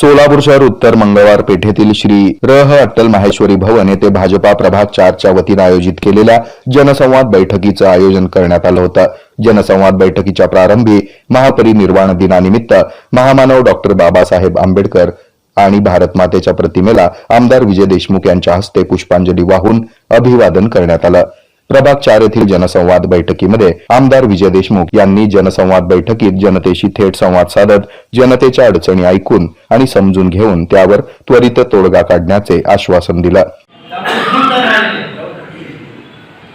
सोलापूर शहर उत्तर मंगळवार पेठेतील श्री रह अट्टल माहेश्वरी भवन येथे भाजपा प्रभाग चारच्या वतीनं आयोजित केलेल्या जनसंवाद बैठकीचं आयोजन करण्यात आलं होतं. जनसंवाद बैठकीच्या प्रारंभी महापरिनिर्वाण दिनानिमित्त महामानव डॉक्टर बाबासाहेब आंबेडकर आणि भारतमातेच्या प्रतिमेला आमदार विजय देशमुख यांच्या हस्ते पुष्पांजली वाहून अभिवादन करण्यात आलं. प्रभाग चार येथील जनसंवाद बैठकीमध्ये आमदार विजय देशमुख यांनी जनसंवाद बैठकीत जनतेशी थेट संवाद साधत जनतेच्या अडचणी ऐकून आणि समजून घेऊन त्यावर त्वरित तोडगा काढण्याचे आश्वासन दिलं.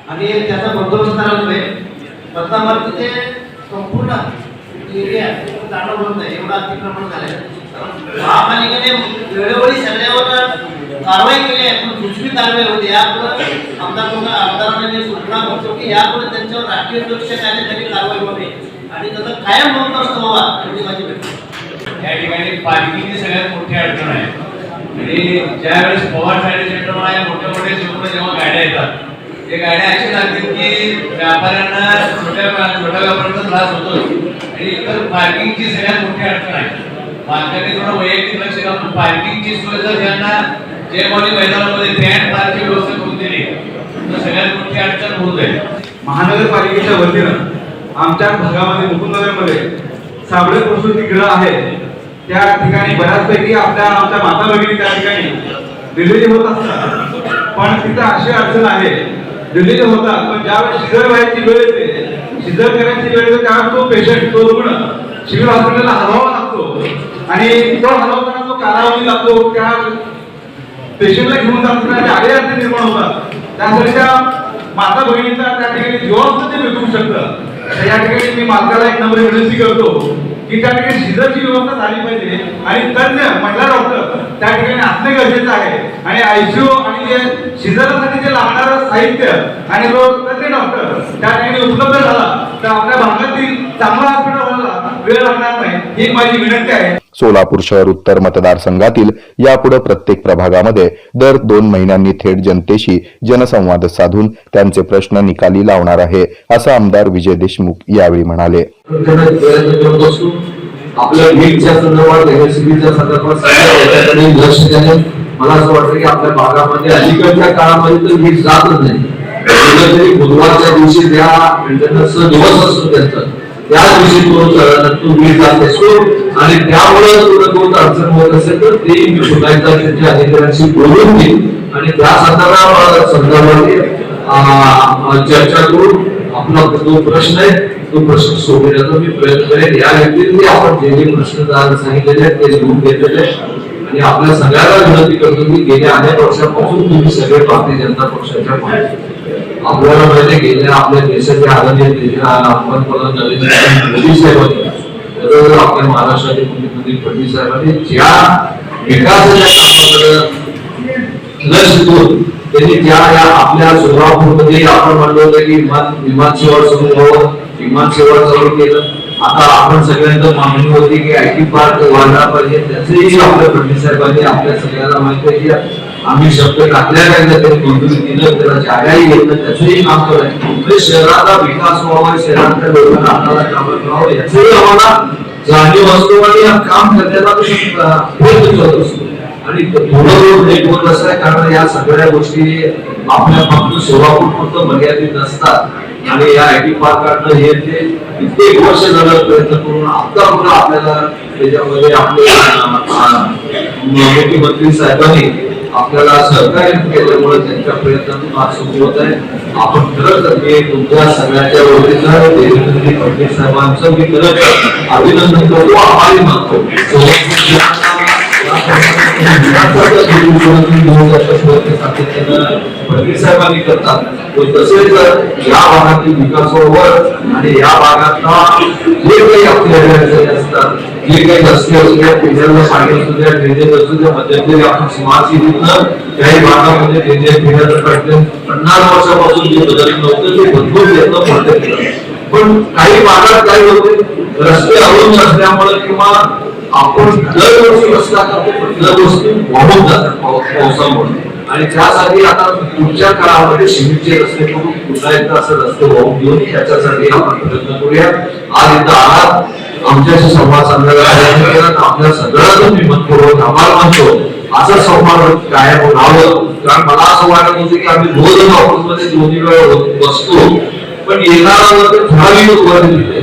आणि त्याचा बंदोबस्त करायला ते संपूर्ण एरिया जाणं नाही. एवढं अतिक्रमण झालंय. महापालिकेने वेळोवेळी सगळ्यावर कारवाई केली आहे पण दुसरी कारवाई होती. यापुढे आमदार आमदारांनी सूचना करतो की यापुढे त्यांच्यावर राष्ट्रीय सुरक्षा कायद्याखाली कारवाई व्हावी. आणि त्याचा कायम बंदोबस्त व्हावा एवढी माझी या ठिकाणी पालिकेची सगळ्यात मोठी अडचण आहे. आणि ज्यावेळेस पवार साहेब सेंटरवर आहे मोठ्या मोठ्या जेव्हा गाड्या येतात ते गाड्या अशी लागतील की व्यापाऱ्यांना छोट्या छोट्या व्यापाऱ्यांचा त्रास होतो आणि इतर पार्किंगची सगळ्यात मोठी अडचण आहे. मालकाने थोडं वैयक्तिक लक्ष घालून पार्किंगची सोय जर त्यांना जे कोणी मैदानामध्ये बँड पार्कची व्यवस्था करून दिली तर सगळ्यात मोठी अडचण होत आहे महानगरपालिकेच्या वतीनं आमच्या भागामध्ये मुकुंदनगरमध्ये साबळे प्रसूतीगृह आहे त्या ठिकाणी बऱ्याचपैकी आपल्या आमच्या माता भगिनी त्या ठिकाणी दिलेली होत असतात. पण तिथं अशी अडचण आहे दिलेली होतात पण ज्यावेळेस शिजर व्हायची वेळ येते शिजर करायची वेळ येते त्यावेळेस तो पेशंट तो रुग्ण सिव्हिल हॉस्पिटलला हलवावा लागतो. आणि तो हलवताना जो कालावधी लागतो त्या पेशंटला घेऊन जाताना आणि अडचणी निर्माण होतात त्यासाठी त्या माता बहिणींचा त्या ठिकाणी जीवावर ते भेटू शकतं. तर या ठिकाणी मी मालकाला एक नंबर विनंती करतो की त्या ठिकाणी शिजरची व्यवस्था झाली पाहिजे आणि तज्ञ महिला डॉक्टर त्या ठिकाणी असणे गरजेचं आहे. आणि आयसीयू आणि जे शिजरासाठी जे लागणारं साहित्य आणि जो तज्ञ डॉक्टर त्या ठिकाणी उपलब्ध झाला तर आपल्या भागातील चांगला वेळ लागणार नाही. ही माझी विनंती आहे. सोलापूर शहर उत्तर मतदारसंघातील यापुढे प्रत्येक प्रभागामध्ये दर दोन महिन्यांनी थेट जनतेशी जनसंवाद साधून त्यांचे प्रश्न निकाली लावणार आहे असं आमदार विजय देशमुख यावेळी म्हणाले. प्रयत्न करत असतो आपल्या नीटच्या संदर्भात एमएससीबीच्या संदर्भात सगळ्या याच्याकडे लक्ष देणे. मला असं वाटतं की आपल्या भागामध्ये अलीकडच्या काळामध्ये तर नीट जातच नाही. बुधवारच्या दिवशी त्या इंटरनेटचा दिवस असतो त्यांचा. त्या दिवशी तो अं, तो जात असतो आणि त्यामुळे तुला कोणतं अडचण होत असेल तर ते मी पुन्हा एकदा त्यांच्या अधिकाऱ्यांशी बोलून घेईन. आणि त्या संदर्भात संदर्भामध्ये चर्चा करून आपला जो प्रश्न आहे तो प्रश्न सोडवण्याचा मी प्रयत्न करेन. या व्यतिरिक्त आपण जे जे प्रश्न सांगितलेले आहेत ते लिहून घेतलेले आहेत. आणि आपल्या सगळ्याला विनंती करतो की गेल्या अनेक वर्षापासून तुम्ही सगळे भारतीय जनता पक्षाच्या मागे आपल्याला माहिती आहे, गेल्या आपल्या देशाचे आदरणीय देश- आपण प्रधान नरेंद्र मोदी होते त्याचबरोबर आपल्या महाराष्ट्राचे मुख्यमंत्री फडणवीस साहेबांनी ज्या विकासाच्या कामाकडे लक्ष देऊन त्यांनी ज्या या आपल्या सोलापूरमध्ये आपण म्हणलो होतं की विमान विमान सेवा सुरू व्हावं विमान सेवा चालू केलं. आता आपण सगळ्यांचं मागणी होती की आय टी पार्क वाढला पाहिजे. त्याचंही आपल्या फडणवीस साहेबांनी आपल्या सगळ्यांना माहिती आहे. की आम्ही शब्द टाकल्या काय मंजुरी दिलं त्याला जागाही घेतलं त्याचंही काम करायचं. म्हणजे शहराचा विकास व्हावा शहरातल्या लोकांना आपल्याला काम करावं याचंही आम्हाला जाणीव असतो आणि काम करण्याचा प्रयत्न करत असतो. आणि थोडं रोड होत कारण या सगळ्या गोष्टी आपल्या फक्त सोलापूर फक्त मर्यादित नसतात. आणि या आय टी पार्कातनं हे ते कित्येक वर्ष झालं प्रयत्न करून आता पुन्हा आपल्याला त्याच्यामध्ये आपले मुख्यमंत्री साहेबांनी आपल्याला सहकार्य केल्यामुळे त्यांच्या प्रयत्नातून आज सुरू होत आहे. आपण खरंच मी तुमच्या सगळ्यांच्या वतीनं देवेंद्रजी म्हणजे फडणवीस साहेबांचं मी खरंच अभिनंदन करतो. आभारी मानतो. फडणवीस साहेबांनी करतात. तसेच या भागातील विकासावर आणि या भागातला जे काही आपल्या असतात जे काही रस्ते असू द्या असू द्या ड्रेनेज असू द्या मध्यंतरी आपण काही भागामध्ये ड्रेनेज पन्नास वर्षापासून जे बदल नव्हतं ते पण काही भागात काय होते रस्ते अवरून असल्यामुळे किंवा आपण दरवर्षी रस्ता करतो पण दरवर्षी वाहून जातात पावसामुळे. आणि त्यासाठी आता पुढच्या काळामध्ये सिमेंटचे रस्ते करून पुन्हा एकदा असं रस्ते वाहून घेऊन याच्यासाठी आपण प्रयत्न करूया. आज इथं आहात. आमच्याशी संवाद साधण्याचा आपल्या सगळ्यांना मी मनपूर्वक आभार मानतो असं संवाद कायम राहावं. कारण मला असं वाटत होतं की आम्ही रोज ऑफिसमध्ये दोन्ही वेळ बसतो. पण येणारा वर्ग ठराविक वर्ग तिथे.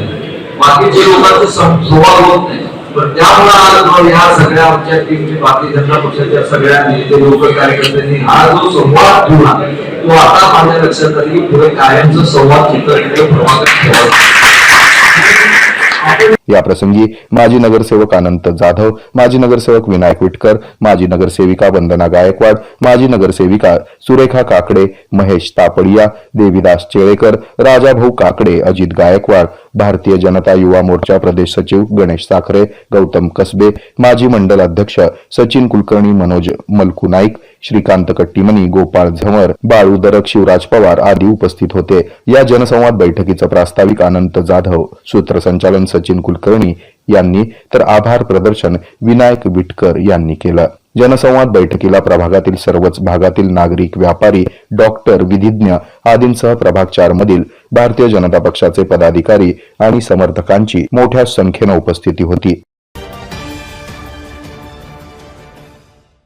बाकीचे लोकांचं संवाद होत नाही. पण त्यामुळे आज ह्या सगळ्या आमच्या टीमची बाकी जनता पक्षाच्या सगळ्या नेते लोक कार्यकर्त्यांनी हा जो संवाद ठेवला तो आता माझ्या लक्षात आली पुढे कायमचा संवाद चित्र प्रमाणात ठेवावा या प्रसंगी माजी नगरसेवक अनंत जाधव माजी नगरसेवक विनायक विटकर माजी नगरसेविका वंदना गायकवाड माजी नगरसेविका सुरेखा काकडे महेश तापडिया देविदास चेळेकर राजाभाऊ काकडे अजित गायकवाड भारतीय जनता युवा मोर्चा प्रदेश सचिव गणेश साखरे गौतम कसबे माजी मंडल अध्यक्ष सचिन कुलकर्णी मनोज मलकू नाईक श्रीकांत कट्टीमनी गोपाळ झमर बाळू दरक शिवराज पवार आदी उपस्थित होते. या जनसंवाद बैठकीचं प्रास्ताविक अनंत जाधव सूत्रसंचालन सचिन कुलकर्णी यांनी तर आभार प्रदर्शन विनायक विटकर यांनी केलं. जनसंवाद बैठकीला प्रभागातील सर्वच भागातील नागरिक व्यापारी डॉक्टर विधिज्ञ आदींसह प्रभाग चार मधील भारतीय जनता पक्षाचे पदाधिकारी आणि समर्थकांची मोठ्या संख्येनं उपस्थिती होती.